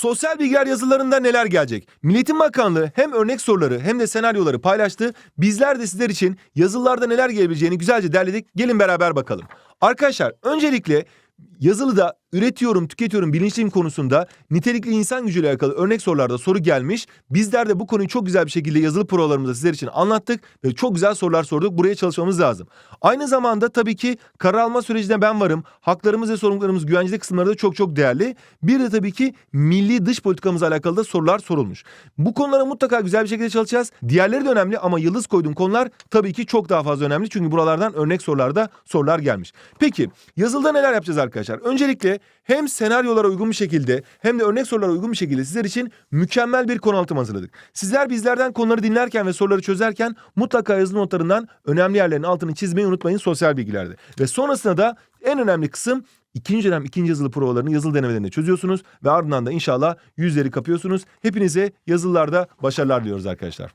Sosyal bilgiler yazılarında neler gelecek? Milliyetin Bakanlığı hem örnek soruları hem de senaryoları paylaştı. Bizler de sizler için yazılılarda neler gelebileceğini güzelce derledik. Gelin beraber bakalım. Arkadaşlar öncelikle yazılıda üretiyorum, tüketiyorum, bilinçliyim konusunda nitelikli insan gücüyle alakalı örnek sorularda soru gelmiş. Bizler de bu konuyu çok güzel bir şekilde yazılı provalarımızda sizler için anlattık ve çok güzel sorular sorduk. Buraya çalışmamız lazım. Aynı zamanda tabii ki karar alma sürecinde ben varım. Haklarımız ve sorumluluklarımız güvenceli kısımları da çok çok değerli. Bir de tabii ki milli dış politikamızla alakalı da sorular sorulmuş. Bu konulara mutlaka güzel bir şekilde çalışacağız. Diğerleri de önemli ama yıldız koyduğum konular tabii ki çok daha fazla önemli. Çünkü buralardan örnek sorularda sorular gelmiş. Peki yazılıda neler yapacağız arkadaşlar? Öncelikle hem senaryolara uygun bir şekilde hem de örnek sorulara uygun bir şekilde sizler için mükemmel bir konu anlatımı hazırladık. Sizler bizlerden konuları dinlerken ve soruları çözerken mutlaka yazılı notlarından önemli yerlerin altını çizmeyi unutmayın sosyal bilgilerde. Ve sonrasında da en önemli kısım ikinci dönem ikinci yazılı provalarını yazılı denemelerini çözüyorsunuz ve ardından da inşallah yüzleri kapıyorsunuz. Hepinize yazılılarda başarılar diliyoruz arkadaşlar.